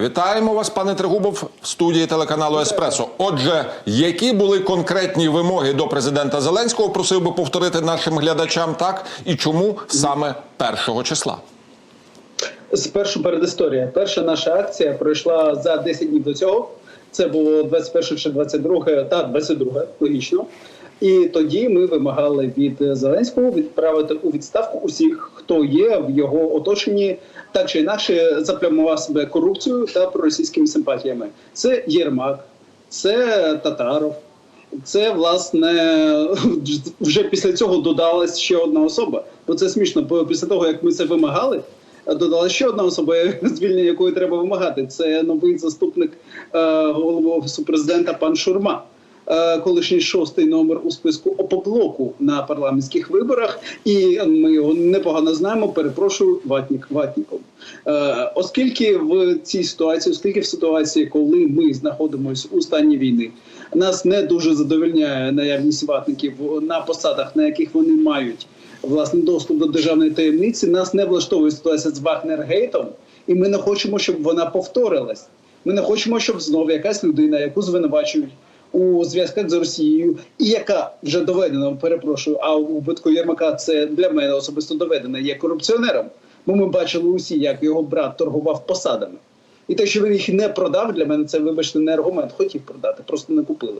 Вітаємо вас, пане Тригубов, в студії телеканалу Еспресо. Отже, які були конкретні вимоги до президента Зеленського? Просив би повторити нашим глядачам так і чому саме першого числа? Спершу передісторія. Перша наша акція пройшла за 10 днів до цього. Це було 21 чи 22, та 22, логічно. І тоді ми вимагали від Зеленського відправити у відставку усіх, хто є в його оточенні, так чи інакше заплямував себе корупцією та проросійськими симпатіями. Це Єрмак, це Татаров. Це власне вже після цього додалась ще одна особа. Бо це смішно. Бо після того як ми це вимагали, додала ще одна особа, звільнення якої треба вимагати. Це новий заступник е, голови офісу президента пан Шурма. Е, Колишній шостий номер у списку ОПОБЛОКу на парламентських виборах, і ми його непогано знаємо. Перепрошую, Ватнік Ватніков. Е, оскільки в цій ситуації, оскільки в ситуації, коли ми знаходимося у стані війни, нас не дуже задовольняє наявність ватників на посадах, на яких вони мають власне доступ до державної таємниці. Нас не влаштовує ситуація з Вагнергейтом, і ми не хочемо, щоб вона повторилась. Ми не хочемо, щоб знову якась людина, яку звинувачують у зв'язках з Росією, і яка вже доведена, перепрошую, а у випадку Єрмака це для мене особисто доведена, є корупціонером. Бо ми бачили усі, як його брат торгував посадами. І те, що він їх не продав, для мене це, вибачте, не аргумент. Хотів продати, просто не купили.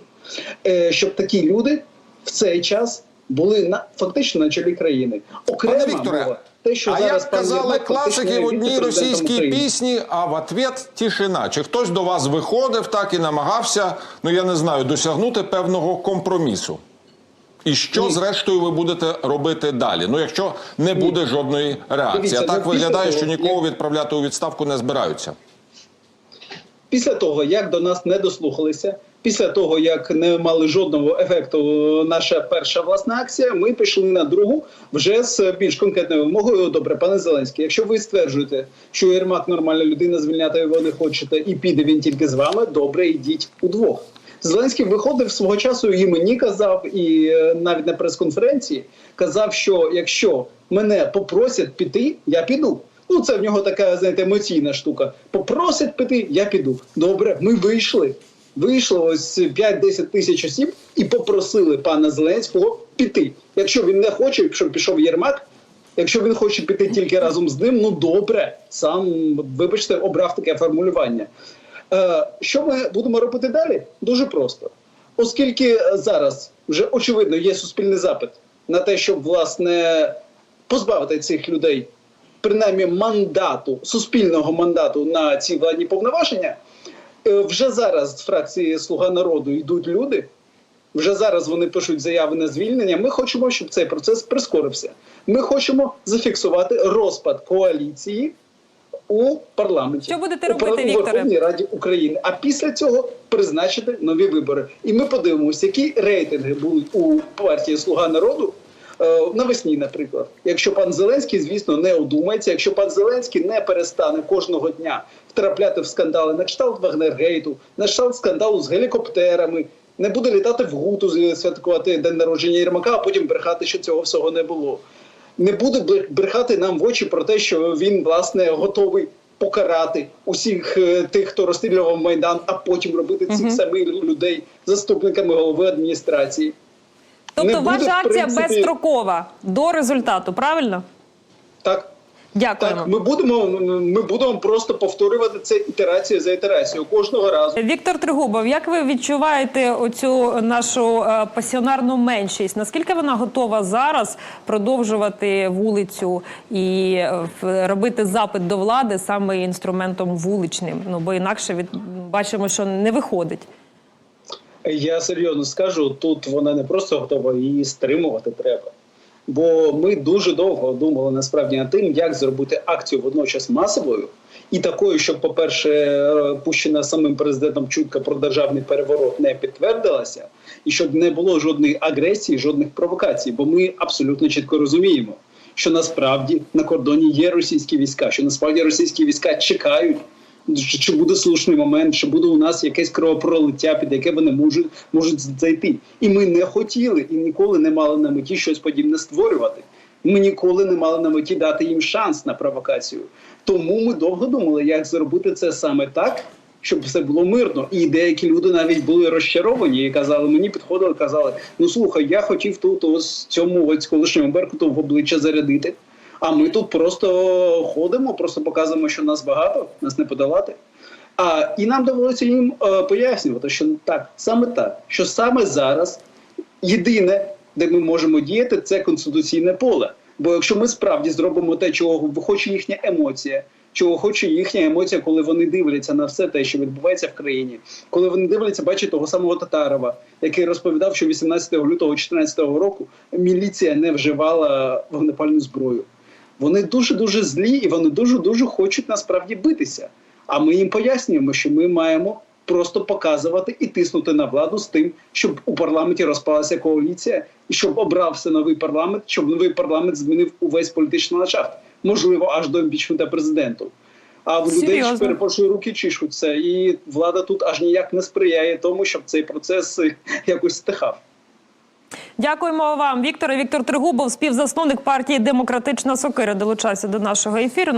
Е, щоб такі люди в цей час були на фактично на чолі країни. Окрема Пане Вікторе, мова. Те, що а зараз як казали класики в одній російській пісні, а в ответ тишина. Чи хтось до вас виходив так і намагався, ну я не знаю, досягнути певного компромісу? І що, Ні. зрештою, ви будете робити далі? Ну, якщо не буде жодної реакції, Дивіться, а так виглядає, того, що нікого як- відправляти у відставку не збираються. Після того, як до нас не дослухалися, після того як не мали жодного ефекту наша перша власна акція, ми пішли на другу вже з більш конкретною вимогою. Добре, пане Зеленський, якщо ви стверджуєте, що Єрмак нормальна людина, звільняти його не хочете, і піде він тільки з вами, добре, йдіть удвох. Зеленський виходив свого часу і мені казав, і е, навіть на прес-конференції казав, що якщо мене попросять піти, я піду. Ну, це в нього така, знаєте, емоційна штука. Попросять піти, я піду. Добре, ми вийшли. Вийшло ось 5-10 тисяч осіб і попросили пана Зеленського піти. Якщо він не хоче, щоб пішов Єрмак, якщо він хоче піти тільки разом з ним, ну добре, сам, вибачте, обрав таке формулювання. Е, що ми будемо робити далі? Дуже просто. Оскільки зараз вже очевидно є суспільний запит на те, щоб власне позбавити цих людей принаймні мандату, суспільного мандату на ці владні повноваження, вже зараз з фракції Слуга народу йдуть люди. Вже зараз вони пишуть заяви на звільнення. Ми хочемо, щоб цей процес прискорився. Ми хочемо зафіксувати розпад коаліції у парламенті Що будете робити, у Верховній Раді України. А після цього призначити нові вибори. І ми подивимося, які рейтинги будуть у партії Слуга народу. Е, Навесні, наприклад, якщо пан Зеленський, звісно, не одумається, якщо пан Зеленський не перестане кожного дня втрапляти в скандали на кшталт Вагнергейту, на кшталт скандалу з гелікоптерами, не буде літати в Гуту святкувати день народження Єрмака, а потім брехати, що цього всього не було. Не буде брехати нам в очі про те, що він власне готовий покарати усіх е, тих, хто розстрілював майдан, а потім робити цих самих людей заступниками голови адміністрації. Тобто Не ваша в акція принципі- безстрокова до результату, правильно? Так, Дякуємо. так, ми будемо ми будемо просто повторювати це ітерація за ітерацією кожного разу. Віктор Тригубов, як ви відчуваєте оцю нашу е, пасіонарну меншість? Наскільки вона готова зараз продовжувати вулицю і е, робити запит до влади саме інструментом вуличним? Ну бо інакше від бачимо, що не виходить. Я серйозно скажу, тут вона не просто готова, її стримувати треба. Бо ми дуже довго думали насправді над тим, як зробити акцію водночас масовою і такою, щоб, по-перше, пущена самим президентом чутка про державний переворот не підтвердилася, і щоб не було жодної агресії, жодних провокацій. Бо ми абсолютно чітко розуміємо, що насправді на кордоні є російські війська, що насправді російські війська чекають. Чи буде слушний момент, чи буде у нас якесь кровопролиття, під яке вони можуть можуть зайти, і ми не хотіли і ніколи не мали на меті щось подібне створювати. Ми ніколи не мали на меті дати їм шанс на провокацію. Тому ми довго думали, як зробити це саме так, щоб все було мирно. І деякі люди навіть були розчаровані і казали, мені підходили, казали: ну слухай, я хотів тут ось цьому ось колишньому беркуту в обличчя зарядити. А ми тут просто ходимо, просто показуємо, що нас багато, нас не подолати. А і нам довелося їм е, пояснювати, що так, саме так, що саме зараз єдине, де ми можемо діяти, це конституційне поле. Бо якщо ми справді зробимо те, чого хоче їхня емоція, чого хоче їхня емоція, коли вони дивляться на все те, що відбувається в країні, коли вони дивляться, бачать того самого Татарова, який розповідав, що 18 лютого 2014 року міліція не вживала вогнепальну зброю. Вони дуже дуже злі і вони дуже дуже хочуть насправді битися. А ми їм пояснюємо, що ми маємо просто показувати і тиснути на владу з тим, щоб у парламенті розпалася коаліція, і щоб обрався новий парламент, щоб новий парламент змінив увесь політичний ландшафт, можливо, аж до імпічмента президенту. А в людей перепрошую руки чішуться, і влада тут аж ніяк не сприяє тому, щоб цей процес якось стихав. Дякуємо вам, Вікторе. Віктор Тригубов, співзасновник партії Демократична Сокира, долучався до нашого ефіру.